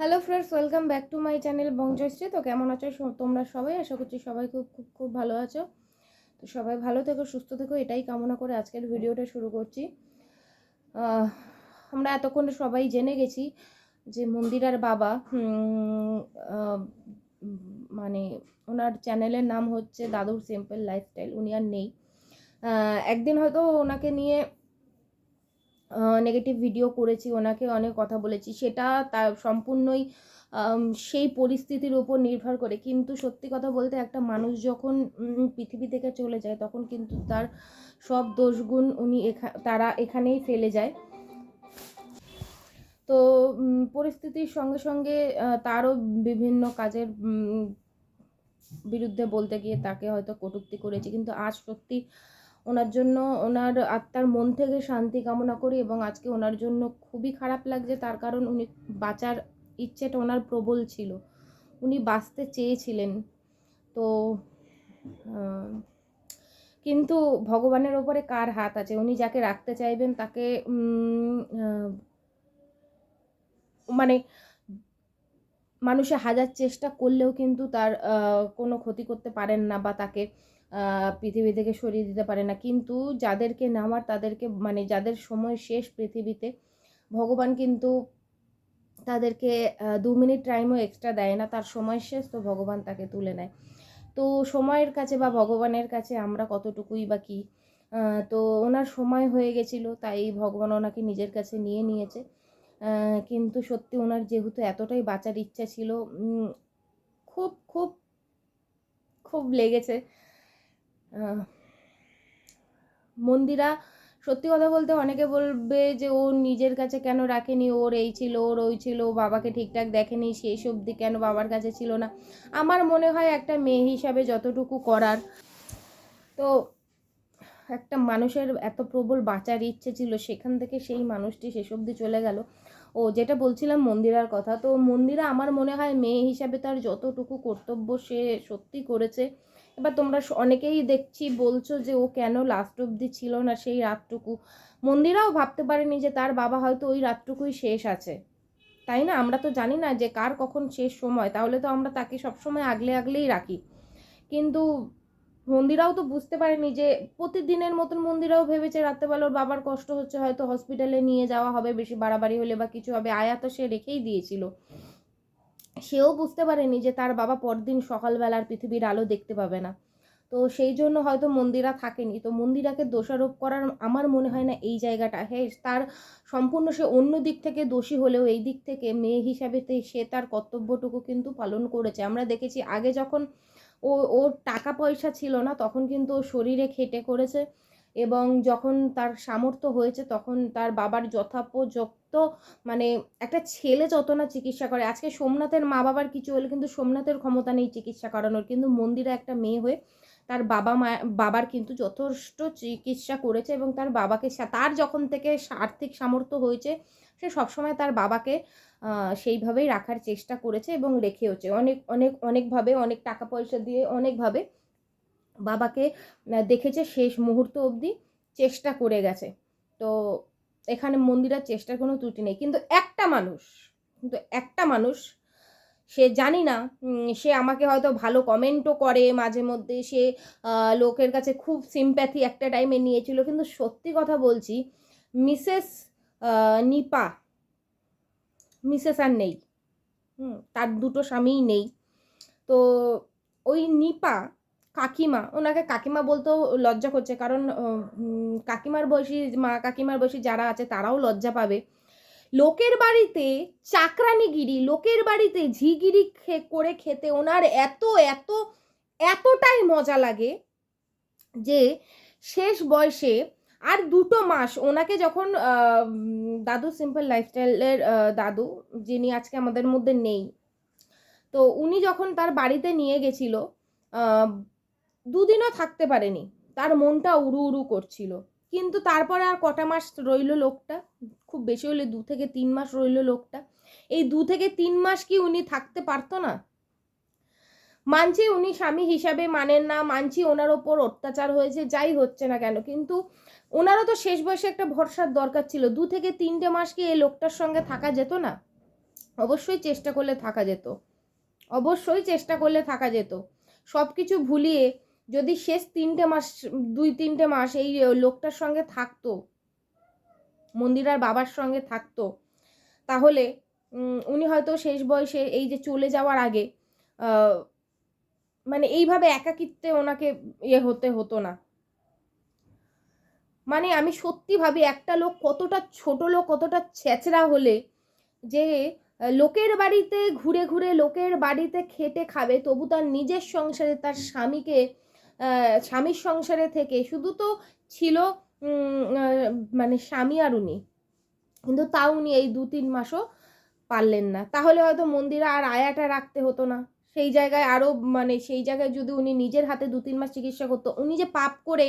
Hello friends welcome back to my channel Bongjashree তো কেমন আছো তোমরা সবাই? আশা করছি সবাই খুব খুব খুব ভালো আছো। তো সবাই ভালো থেকো, সুস্থ থেকো, এটাই কামনা করে আজকের ভিডিওটা শুরু করছি। আমরা এতক্ষণ সবাই জেনে গেছি যে মন্দিরার বাবা মানে ওনার চ্যানেলের নাম হচ্ছে দাদুর সিম্পল লাইফস্টাইল, উনি আর নেই। একদিন হয়তো ওনাকে নিয়ে নেগেটিভ ভিডিও করেছি, ওনাকে অনেক কথা বলেছি। সেটা তার সম্পূর্ণই সেই পরিস্থিতির উপর নির্ভর করে। কিন্তু সত্যি কথা বলতে একটা মানুষ যখন পৃথিবী থেকে চলে যায়, তখন কিন্তু তার সব দোষগুণ উনি এখা, তারা এখানেই ফেলে যায়। তো পরিস্থিতির সঙ্গে সঙ্গে তারও বিভিন্ন কাজের বিরুদ্ধে বলতে গিয়ে তাকে হয়তো কটূক্তি করেছি। কিন্তু আজ সত্যি ওনার জন্য, ওনার আত্মার মন থেকে শান্তি কামনা করি এবং আজকে ওনার জন্য খুবই খারাপ লাগছে। তার কারণ উনি বাঁচার ইচ্ছেটা ওনার প্রবল ছিল। উনি বাঁচতে চেয়েছিলেন। তো কিন্তু ভগবানের ওপরে কার হাত আছে? উনি যাকে রাখতে চাইবেন তাকে মানে মানুষে হাজার চেষ্টা করলেও কিন্তু তার কোনো ক্ষতি করতে পারেন না বা তাকে পৃথিবী থেকে সরিয়ে দিতে পারে না। কিন্তু যাদেরকে নামার, তাদেরকে মানে যাদের সময় শেষ পৃথিবীতে, ভগবান কিন্তু তাদেরকে দু মিনিট টাইমও এক্সট্রা দেয় না। তার সময় শেষ তো ভগবান তাকে তুলে নেয়। তো সময়ের কাছে বা ভগবানের কাছে আমরা কতটুকুই বা কী? তো ওনার সময় হয়ে গেছিল, তাই ভগবান ওনাকে নিজের কাছে নিয়ে নিয়েছে। কিন্তু সত্যি ওনার যেহেতু এতটাই বাঁচার ইচ্ছা ছিল খুব খুব খুব লেগেছে। মন্দিরা সত্যি কথা বলতে অনেকে বলবে যে ও নিজের কাছে কেন রাখেনি? ওর এই ছিল, ওর ওই ছিল বাবাকে ঠিকঠাক দেখেনি, সেই সবদি কেন বাবার কাছে ছিল না? আমার মনে হয় একটা মেয়ে হিসাবে যতটুকু করার, তো একটা মানুষের এত প্রবল বাঁচার ইচ্ছে ছিল, সেখান থেকে সেই মানুষটি শেষ অবধি চলে গেল। ও যেটা বলছিলাম মন্দিরার কথা, তো মন্দিরা আমার মনে হয় মেয়ে হিসাবে তার যতটুকু কর্তব্য সে সত্যি করেছে এবার তোমরা অনেকেই দেখছি বলছো যে ও কেন লাস্ট অবধি ছিল না সেই রাতটুকু। মন্দিরাও ভাবতে পারেনি যে তার বাবা হয়তো ওই রাতটুকুই শেষ আছে। তাই না? আমরা তো জানি না যে কার কখন শেষ সময়, তাহলে তো আমরা তাকে সবসময় আগলে আগলেই রাখি। কিন্তু মন্দিরাও তো বুঝতে পারেনি যে প্রতিদিনের মতন মন্দিরাও ভেবেছে রাত্রেবেলা ওর বাবার কষ্ট হচ্ছে, হয়তো হসপিটালে নিয়ে যাওয়া হবে, বেশি বাড়াবাড়ি হলে বা কিছু হবে। আয়া তো সে রেখেই দিয়েছিল। সেও বুঝতে পারেনি যে তার বাবা পরদিন সকালবেলার পৃথিবীর আলো দেখতে পাবে না। তো সেই জন্য হয়তো মন্দিরা থাকেনি। তো মন্দিরাকে দোষারোপ করার আমার মনে হয় না এই জায়গাটা। হ্যাঁ তার সম্পূর্ণ সে অন্য দিক থেকে দোষী হলেও এই দিক থেকে মেয়ে হিসাবে সে তার কর্তব্যটুকু কিন্তু পালন করেছে। আমরা দেখেছি আগে যখন ও, ওর টাকা পয়সা ছিল না, তখন কিন্তু ও শরীরে খেটে করেছে। এবং যখন তার সামর্থ্য হয়েছে তখন তার বাবার যথাপযুক্ত মানে একটা ছেলে যত না চিকিৎসা করে, আজকে সোমনাথের মা বাবার কিছু হলে কিন্তু সোমনাথের ক্ষমতা নেই চিকিৎসা করানোর, কিন্তু মন্দিরে একটা মেয়ে হয়ে তার বাবা মা, বাবার কিন্তু যথেষ্ট চিকিৎসা করেছে এবং তার বাবাকে তার যখন থেকে আর্থিক সামর্থ্য হয়েছে, সে সবসময় তার বাবাকে সেইভাবেই রাখার চেষ্টা করেছে এবং রেখেওছে। অনেক অনেক, অনেকভাবে, অনেক টাকা পয়সা দিয়ে অনেকভাবে বাবাকে দেখেছে শেষ মুহূর্ত অবধি চেষ্টা করে গেছে। তো এখানে মন্দিরের চেষ্টার কোনো ত্রুটি নেই। কিন্তু একটা মানুষ, কিন্তু একটা মানুষ, সে জানি না সে আমাকে হয়তো ভালো কমেন্টও করে মাঝে মধ্যে। সে লোকের কাছে খুব সিম্প্যাথি একটা টাইমে নিয়েছিল। কিন্তু সত্যি কথা বলছি, মিসেস নিপা, মিসেস আর নেই। হুম, তার দুটো স্বামীই নেই। তো ওই নিপা কাকিমা, ওনাকে কাকিমা বলতেও লজ্জা করছে। কারণ কাকিমার বয়সী, মা কাকিমার বয়সী যারা আছে তারাও লজ্জা পাবে। লোকের বাড়িতে চাকরানিগিরি, লোকের বাড়িতে ঝিগিরি করে খেতে ওনার এত এত, এতটাই মজা লাগে যে শেষ বয়সে আর দুটো মাস ওনাকে যখন দাদু সিম্পল লাইফস্টাইলের দাদু, যিনি আজকে আমাদের মধ্যে নেই, তো উনি যখন তার বাড়িতে নিয়ে গেছিল দুদিনও থাকতে পারেনি। তার মনটা উড়ু উড়ু করছিল। কিন্তু তারপরে আর কটা মাস রইল লোকটা? খুব বেশি হলে দু থেকে তিন মাস রইল লোকটা। এই দু থেকে তিন মাস কি উনি থাকতে পারতো না? মানছি উনি স্বামী হিসাবে মানেন না, মানছি ওনার ওপর অত্যাচার হয়েছে, যাই হচ্ছে না কেন। কিন্তু ওনারও তো শেষ বয়সে একটা ভরসার দরকার ছিল। দু থেকে তিনটে মাস কি এই লোকটার সঙ্গে থাকা যেত না? অবশ্যই চেষ্টা করলে থাকা যেত। অবশ্যই চেষ্টা করলে থাকা যেত। সব কিছু ভুলিয়ে যদি শেষ তিনটে মাস, দুই তিনটে মাস এই লোকটার সঙ্গে থাকতো, মন্দিরার বাবার সঙ্গে থাকতো, তাহলে উনি হয়তো শেষ বয়সে এই যে চলে যাওয়ার আগে মানে এইভাবে একাকিত্বে ওনাকে ইয়ে হতে হতো না। মানে আমি সত্যি ভাবি, একটা লোক কতটা ছোট লোক, কতটা ছেঁচড়া হলে যে লোকের বাড়িতে ঘুরে ঘুরে, লোকের বাড়িতে খেটে খাবে, তবু তার নিজের সংসারে তার স্বামীকে স্বামীর সংসারে থেকে। শুধু তো ছিল মানে স্বামী আর উনি। কিন্তু তাও উনি এই দু তিন মাসও পারলেন না। তাহলে হয়তো মন্দিরে আর আয়াটা রাখতে হতো না। সেই জায়গায় আরও মানে সেই জায়গায় যদি উনি নিজের হাতে দু তিন মাস চিকিৎসা করতো, উনি যে পাপ করে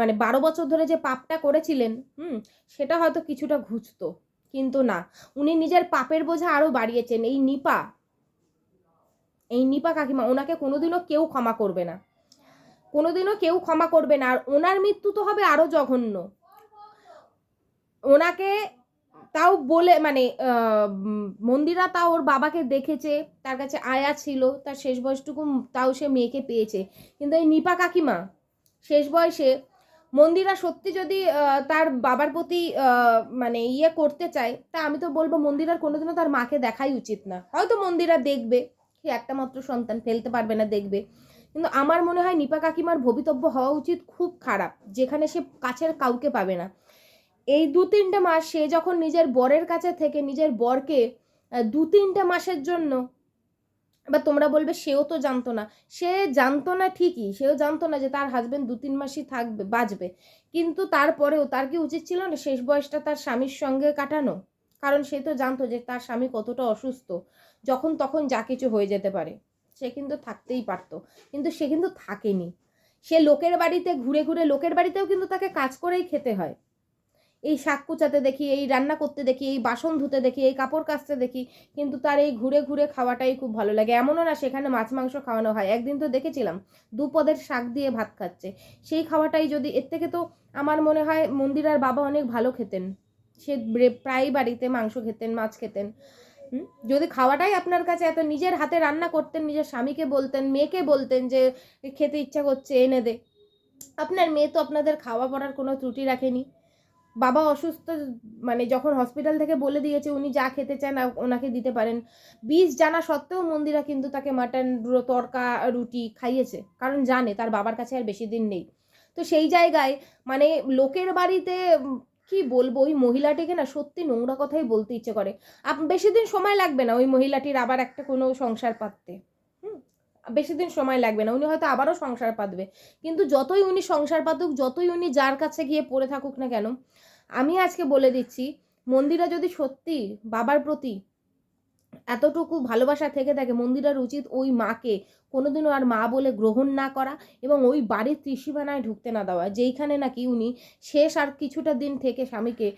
মানে বারো বছর ধরে যে পাপটা করেছিলেন, হুম, সেটা হয়তো কিছুটা ঘুচতো। কিন্তু না, উনি নিজের পাপের বোঝা আরও বাড়িয়েছেন। এই নিপা এই নিপা কাকিমা, ওনাকে কোনোদিনও কেউ ক্ষমা করবে না। কোনোদিনও কেউ ক্ষমা করবে না। আর ওনার মৃত্যু তো হবে আরও জঘন্য। ওনাকে তাও বলে মানে মন্দিরা তাও ওর বাবাকে দেখেছে, তার কাছে আয়া ছিল, তার শেষ বয়সটুকু তাও সে মেয়েকে পেয়েছে। কিন্তু এই নিপা কাকিমা, শেষ বয়সে মন্দিরা সত্যি যদি তার বাবার প্রতি মানে ইয়ে করতে চায়, তা আমি তো বলব মন্দিরার কোনোদিনও তার মাকে দেখাই উচিত না। হয়তো মন্দিরা দেখবে, সে একটা মাত্র সন্তান, ফেলতে পারবে না দেখবে। কিন্তু আমার মনে হয় নিপা কাকিমার ভবিতব্য হওয়া উচিত খুব খারাপ, যেখানে সে কাছের কাউকে পাবে না। এই দু তিনটে মাস সে যখন নিজের বরের কাছে থেকে নিজের বরকে দু তিনটে মাসের জন্য, বা তোমরা বলবে সেও তো জানতো না, সে জানতো না ঠিকই, সেও জানতো না যে তার হাজবেন্ড দু তিন মাসই থাকবে, বাঁচবে। কিন্তু তারপরেও তার কি উচিত ছিল না শেষ বয়সটা তার স্বামীর সঙ্গে কাটানো? কারণ সে তো জানতো যে তার স্বামী কতটা অসুস্থ, যখন তখন যা কিছু হয়ে যেতে পারে। সে কিন্তু থাকতেই পারতো। কিন্তু সে কিন্তু থাকেনি। সে লোকের বাড়িতে, ঘুরে ঘুরে লোকের বাড়িতেও কিন্তু তাকে কাজ করেই খেতে হয়। এই শাক কুচাতে দেখি, এই রান্না করতে দেখি, এই বাসন ধুতে দেখি, এই কাপড় কাচতে দেখি, কিন্তু তার এই ঘুরে ঘুরে খাওয়াটাই খুব ভালো লাগে। এমনও না সেখানে মাছ, মাংস খাওয়ানো হয়। একদিন তো দেখেছিলাম দুপদের শাক দিয়ে ভাত খাচ্ছে। সেই খাওয়াটাই যদি, এর থেকে তো আমার মনে হয় মন্দিরার বাবা অনেক ভালো খেতেন। সে প্রায় বাড়িতে মাংস খেতেন, মাছ খেতেন। হুম? যদি খাওয়াটাই আপনার কাছে এত নিজের হাতে রান্না করতেন, নিজের স্বামীকে বলতেন, মেয়েকে বলতেন যে খেতে ইচ্ছা করছে, এনে দে। আপনার মেয়ে তো আপনাদের খাওয়া পড়ার কোনো ত্রুটি রাখেনি। বাবা অসুস্থ মানে যখন হসপিটাল থেকে বলে দিয়েছে, উনি যা খেতে চান ওনাকে দিতে পারেন। বীজ জানা সত্ত্বেও মন্দিরা কিন্তু তাকে মাটন তরকা, রুটি খাইয়েছে, কারণ জানে তার বাবার কাছে আর বেশি দিন নেই। তো সেই জায়গায় মানে লোকের বাড়িতে কি বলব? ওই মহিলাটিকে না সত্যি নোংরা কথাই বলতে ইচ্ছে করে। আপ বেশি দিন সময় লাগবে না ওই মহিলাটির আবার একটা কোনো সংসার পাততে। হুম? বেশি দিন সময় লাগবে না, উনি হয়তো আবারও সংসার পাতবে। কিন্তু যতই উনি সংসার পাতুক, যতই উনি যার কাছে গিয়ে পড়ে থাকুক না কেন, আমি আজকে বলে দিচ্ছি, মন্দিরা যদি সত্যি বাবার প্রতি এতটুকু ভালোবাসা থেকে থাকে, মন্দিরার উচিত ওই মাকে কোনোদিনও আর মা বলে গ্রহণ না করা এবং ওই বাড়ির ত্রিসীমানায় ঢুকতে না দেওয়া, যেইখানে নাকি উনি শেষ আর কিছুটা দিন থেকে স্বামীকে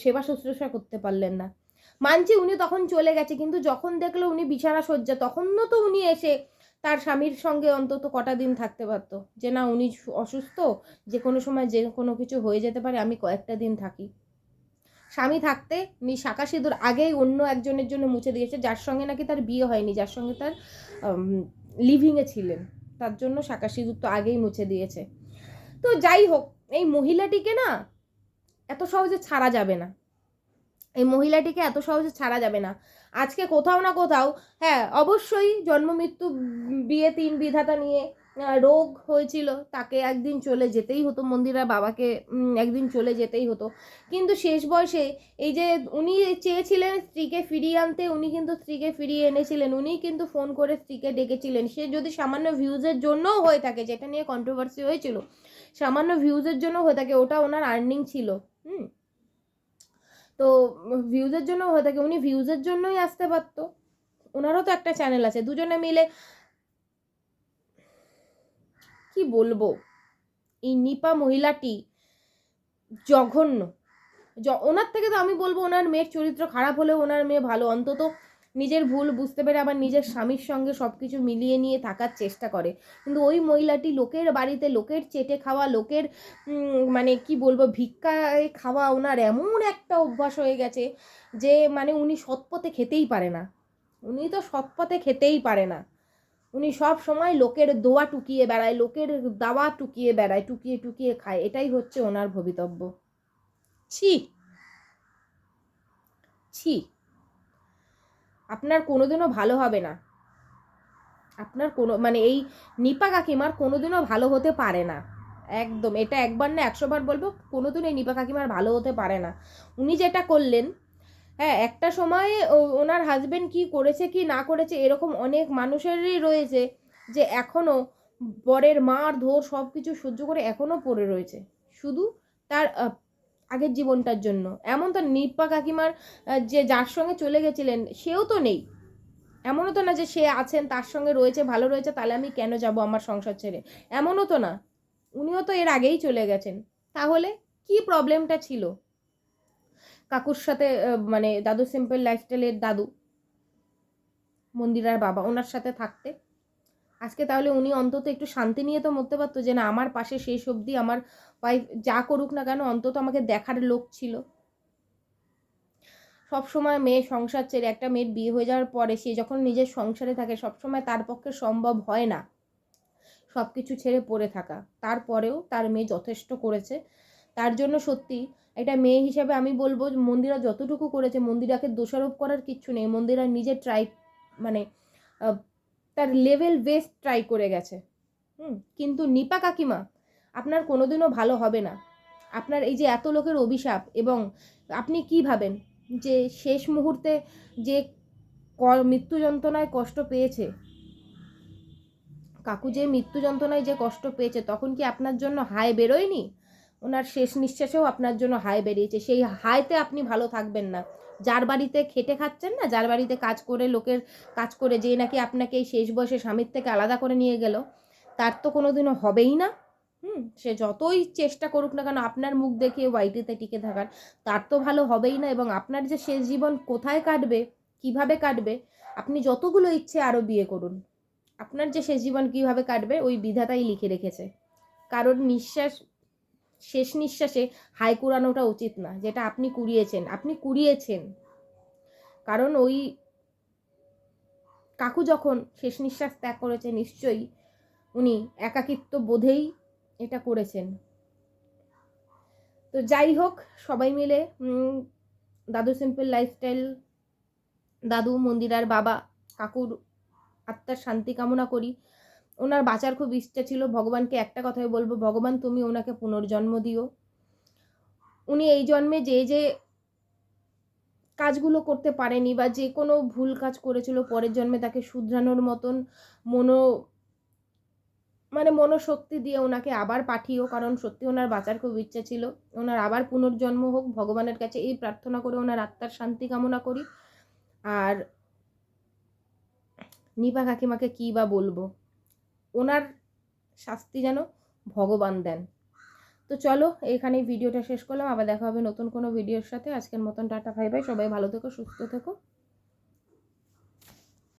সেবা শুশ্রূষা করতে পারলেন না। মানছি উনি তখন চলে গেছে, কিন্তু যখন দেখল উনি বিছানা শয্যা তখনও তো উনি এসে তার স্বামীর সঙ্গে অন্তত কটা দিন থাকতে পারতো। যে না, উনি অসুস্থ, যে কোনো সময় যে কোনো কিছু হয়ে যেতে পারে, আমি কয়েকটা দিন থাকি। স্বামী থাকতে উনি শাঁকা সিঁদুর আগেই অন্য একজনের জন্য মুছে দিয়েছে, যার সঙ্গে নাকি তার বিয়ে হয়নি, যার সঙ্গে তার লিভিংয়ে ছিলেন। তার জন্য শাঁকা সিঁদুর তো আগেই মুছে দিয়েছে। তো যাই হোক, এই মহিলাটিকে না এত সহজে ছাড়া যাবে না। এই মহিলাটিকে এত সহজে ছাড়া যাবে না। আজকে কোথাও না কোথাও হ্যাঁ অবশ্যই জন্ম, মৃত্যু বিয়ে, তিন বিধাতা নিয়ে রোগ হয়েছিল, তাকে একদিন চলে যেতেই হতো মন্দিরা বাবাকে একদিন চলে যেতেই হতো। কিন্তু শেষ বয়সে এই যে উনি চেয়েছিলেন স্ত্রীকে ফিরিয়ে আনতে, উনি কিন্তু স্ত্রীকে ফিরিয়ে এনেছিলেন। উনি কিন্তু ফোন করে স্ত্রীকে ডেকেছিলেন। সে যদি সামান্য ভিউজের জন্যও হয়ে থাকে, যেটা নিয়ে কন্ট্রোভার্সি হয়েছিল, সামান্য ভিউজের জন্য হয়ে থাকে, ওটা ওনার আর্নিং ছিল, হুম? তো ভিউজের জন্য হয়ে থাকে, উনি ভিউজের জন্যই আসতে পারতো। ওনারও তো একটা চ্যানেল আছে, দুজনে মিলে কি বলব? এই নিপা মহিলাটি জঘন্য। ওনার থেকে তো আমি বলব ওনার মেয়ের চরিত্র খারাপ হলেও ওনার মেয়ে ভালো। অন্তত নিজের ভুল বুঝতে পেরে আবার নিজের স্বামীর সঙ্গে সব কিছু মিলিয়ে নিয়ে থাকার চেষ্টা করে। কিন্তু ওই মহিলাটি লোকের বাড়িতে, লোকের চেটে খাওয়া, লোকের মানে কি বলব, ভিক্ষায় খাওয়া ওনার এমন একটা অভ্যাস হয়ে গেছে যে মানে উনি সৎপথে খেতেই পারে না। উনি তো সৎপথে খেতেই পারে না। উনি সব সময় লোকের দোয়া টুকিয়ে বেড়ায় লোকের দাওয়া টুকিয়ে বেড়ায় টুকিয়ে টুকিয়ে খায়। এটাই হচ্ছে ওনার ভবিতব্য। ছি। ছি। আপনার কোনোদিনও ভালো হবে না। আপনার কোনো মানে এই নিপা কাকিমার কোনোদিনও ভালো হতে পারে না। একদম এটা একবার না একশোবার বলব কোনোদিন এই নিপা কাকিমার ভালো হতে পারে না। উনি যেটা করলেন হ্যাঁ একটা সময়ে ওনার হাজবেন্ড কি করেছে, কি না করেছে, এরকম অনেক মানুষেরই রয়েছে যে এখনও বরের মার, ধর সব কিছু সহ্য করে এখনও পড়ে রয়েছে। শুধু তার আগের জীবনটার জন্য। এমন তো নিপা কাকিমার যে যার সঙ্গে চলে গেছিলেন, সেও তো নেই। এমনও তো না যে সে আছেন, তার সঙ্গে রয়েছে, ভালো রয়েছে, তাহলে আমি কেন যাব আমার সংসার ছেড়ে? এমনও তো না। উনিও তো এর আগেই চলে গেছেন। তাহলে কি প্রবলেমটা ছিল? কাকুর সাথে মানে দাদু সিম্পল লাইফস্টাইলের দাদু, মন্দিরার বাবা, ওনার সাথে থাকতে। আজকে তাহলে উনি অন্তত একটু শান্তি নিয়ে তো মরতে পারতো যে না, আমার পাশে শেষ অবধি আমার ওয়াইফ যা করুক না কেন, অন্তত আমাকে দেখার লোক ছিল। সব সময় মেয়ে সংসার ছেড়ে, একটা মেয়ের বিয়ে হয়ে যাওয়ার পরে সে যখন নিজের সংসারে থাকে সব সময় তার পক্ষে সম্ভব হয় না সব কিছু ছেড়ে পড়ে থাকা। তারপরেও তার মেয়ে যথেষ্ট করেছে। তার জন্য সত্যি একটা মেয়ে হিসাবে আমি বলব মন্দিরা যতটুকু করেছে, মন্দিরাকে দোষারোপ করার কিচ্ছু নেই। মন্দিরা নিজে ট্রাই মানে তার লেভেল বেস্ট ট্রাই করে গেছে। হুম, কিন্তু নিপা কাকিমা, আপনার কোনোদিনও ভালো হবে না। আপনার এই যে এত লোকের অভিশাপ এবং আপনি কি ভাবেন যে শেষ মুহূর্তে যে মৃত্যু যন্ত্রণায় কষ্ট পেয়েছে, কাকু যে মৃত্যু যন্ত্রণায় যে কষ্ট পেয়েছে, তখন কি আপনার জন্য হাই বেরোয়নি? ওনার শেষ নিঃশ্বাসেও আপনার জন্য হাই বেরিয়েছে। সেই হাইতে আপনি ভালো থাকবেন না। যার বাড়িতে খেটে খাচ্ছেন না, যার বাড়িতে কাজ করে, লোকের কাজ করে, যে নাকি আপনাকে এই শেষ বয়সে স্বামীর থেকে আলাদা করে নিয়ে গেল, তার তো কোনোদিনও হবেই না। হুম, সে যতই চেষ্টা করুক না কেন, আপনার মুখ দেখে ওয়াইটিতে টিকে থাকার, তার তো ভালো হবেই না। এবং আপনার যে শেষ জীবন কোথায় কাটবে, কীভাবে কাটবে, আপনি যতগুলো ইচ্ছে আরও বিয়ে করুন। আপনার যে শেষ জীবন কীভাবে কাটবে, ওই বিধাতাই লিখে রেখেছে। কারণ নিঃশ্বাস শেষ নিঃশ্বাসে হাই কুড়ানোটা উচিত না, যেটা আপনি কুড়িয়েছেন। আপনি কুড়িয়েছেন। কারণ ওই কাকু যখন শেষ নিঃশ্বাস ত্যাগ করেছে, নিশ্চয়ই উনি একাকিত্ব বোধেই এটা করেছেন। তো যাই হোক, সবাই মিলে দাদু সিম্পল লাইফস্টাইল, দাদু মন্দিরার বাবা, কাকুর আত্মার শান্তি কামনা করি। ওনার বাঁচার খুব ইচ্ছা ছিল। ভগবানকে একটা কথাই বলব, ভগবান তুমি ওনাকে পুনর্জন্ম দিও। উনি এই জন্মে যে যে কাজগুলো করতে পারেনি বা যে কোনো ভুল কাজ করেছিল, পরের জন্মে তাকে শুধরানোর মতন মনো মানে মনোশক্তি দিয়ে ওনাকে আবার পাঠিও, কারণ সত্যি ওনার বাঁচার খুব ইচ্ছা ছিল। ওনার আবার পুনর্জন্ম হোক, ভগবানের কাছে এই প্রার্থনা করে ওনার আত্মার শান্তি কামনা করি। আর নিপা কাকিমাকে কী বা বলব? ওনার শাস্তি যেন ভগবান দেন। তো চলো এখানে ভিডিওটা শেষ করলাম। আবার দেখা হবে নতুন কোনো ভিডিওর সাথে। আজকের মতন টাটা ভাই ভাই সবাই ভালো থেকো, সুস্থ থেকো।